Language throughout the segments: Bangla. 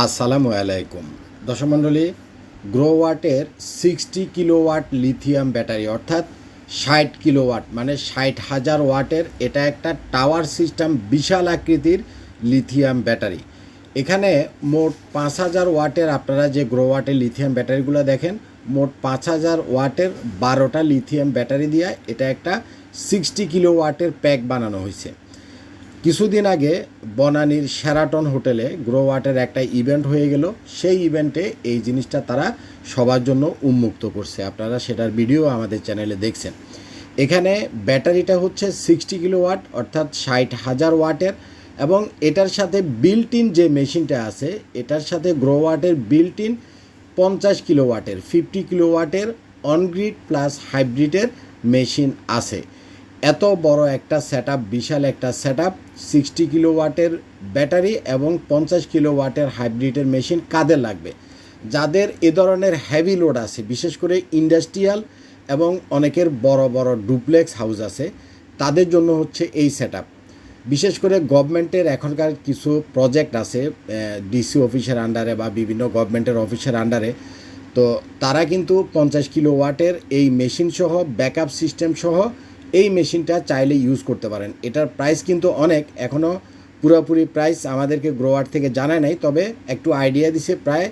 আসসালামু আলাইকুম। দশমণ্ডলী মণ্ডলী, গ্রোওয়াটের সিক্সটি কিলোওয়াট লিথিয়াম ব্যাটারি, অর্থাৎ ষাট কিলোওয়াট মানে ষাট হাজার ওয়াটের এটা একটা টাওয়ার সিস্টেম, বিশাল আকৃতির লিথিয়াম ব্যাটারি। এখানে মোট পাঁচ হাজার ওয়াটের আপনারা যে গ্রোওয়াটের লিথিয়াম ব্যাটারিগুলো দেখেন, মোট পাঁচ হাজার ওয়াটের বারোটা লিথিয়াম ব্যাটারি দিয়ে এটা একটা সিক্সটি কিলো ওয়াটের প্যাক বানানো হয়েছে। কিছুদিন আগে বনানীর শেরাটন হোটেলে গ্রোওয়াটের একটা ইভেন্ট হয়ে গেল। সেই ইভেন্টে এই জিনিসটা তারা সবার জন্য উন্মুক্ত করছে। আপনারা সেটার ভিডিও আমাদের চ্যানেলে দেখছেন। এখানে ব্যাটারিটা হচ্ছে সিক্সটি কিলো ওয়াট অর্থাৎ ষাট হাজার ওয়াটের, এবং এটার সাথে বিল্ট ইন যে মেশিনটা আছে, এটার সাথে গ্রোওয়াটের বিল্ট ইন পঞ্চাশ কিলো ওয়াটের ফিফটি কিলো ওয়াটের অনগ্রিড প্লাস হাইব্রিডের মেশিন আছে। এত বড় একটা সেট বিশাল একটা সেট আপ সিক্সটি কিলো ওয়াটের ব্যাটারি এবং পঞ্চাশ কিলো ওয়াটের হাইব্রিডের মেশিন কাদের লাগবে? যাদের এ ধরনের হ্যাভি লোড আছে, বিশেষ করে ইন্ডাস্ট্রিয়াল এবং অনেকের বড় বড় ডুপ্লেক্স হাউস আছে, তাদের জন্য হচ্ছে এই সেট বিশেষ করে গভর্নমেন্টের এখনকার কিছু প্রজেক্ট আছে ডিসি অফিসের আন্ডারে বা বিভিন্ন গভর্নমেন্টের অফিসের আন্ডারে তো তারা কিন্তু পঞ্চাশ কিলো ওয়াটের এই মেশিন সহ ব্যাকআপ সিস্টেম সহ এই মেশিনটা চাইলে ইউজ করতে পারেন। এটার প্রাইস কিন্তু অনেক এখনও পুরোপুরি প্রাইস আমাদেরকে গ্রোয়ার থেকে জানায় নাই, তবে একটু আইডিয়া দিছে, প্রায়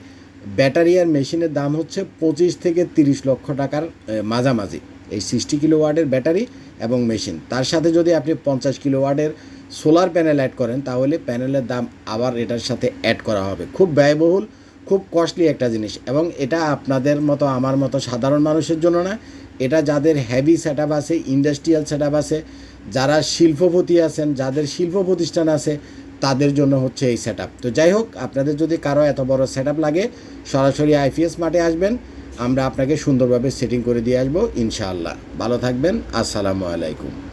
ব্যাটারি আর মেশিনের দাম হচ্ছে পঁচিশ থেকে তিরিশ লক্ষ টাকার মাঝামাঝি। এই সিক্সটি কিলো ওয়ার্ডের ব্যাটারি এবং মেশিন তার সাথে যদি আপনি পঞ্চাশ কিলো ওয়ার্ডের সোলার প্যানেল অ্যাড করেন, তাহলে প্যানেলের দাম আবার এটার সাথে অ্যাড করা হবে। খুব ব্যয়বহুল খুব কস্টলি একটা জিনিস। এবং এটা আপনাদের মতো, আমার মতো সাধারণ মানুষের জন্য না, এটা যাদের হেভি সেট আছে ইন্ডাস্ট্রিয়াল সেট আছে, যারা শিল্পপতি আছেন, যাদের শিল্প প্রতিষ্ঠান আছে, তাদের জন্য হচ্ছে এই সেট তো যাই হোক, আপনাদের যদি কারও এত বড় সেট লাগে, সরাসরি আইপিএস মাঠে আসবেন, আমরা আপনাকে সুন্দরভাবে সেটিং করে দিয়ে আসব, ইনশাআল্লাহ। ভালো থাকবেন, আসসালামু আলাইকুম।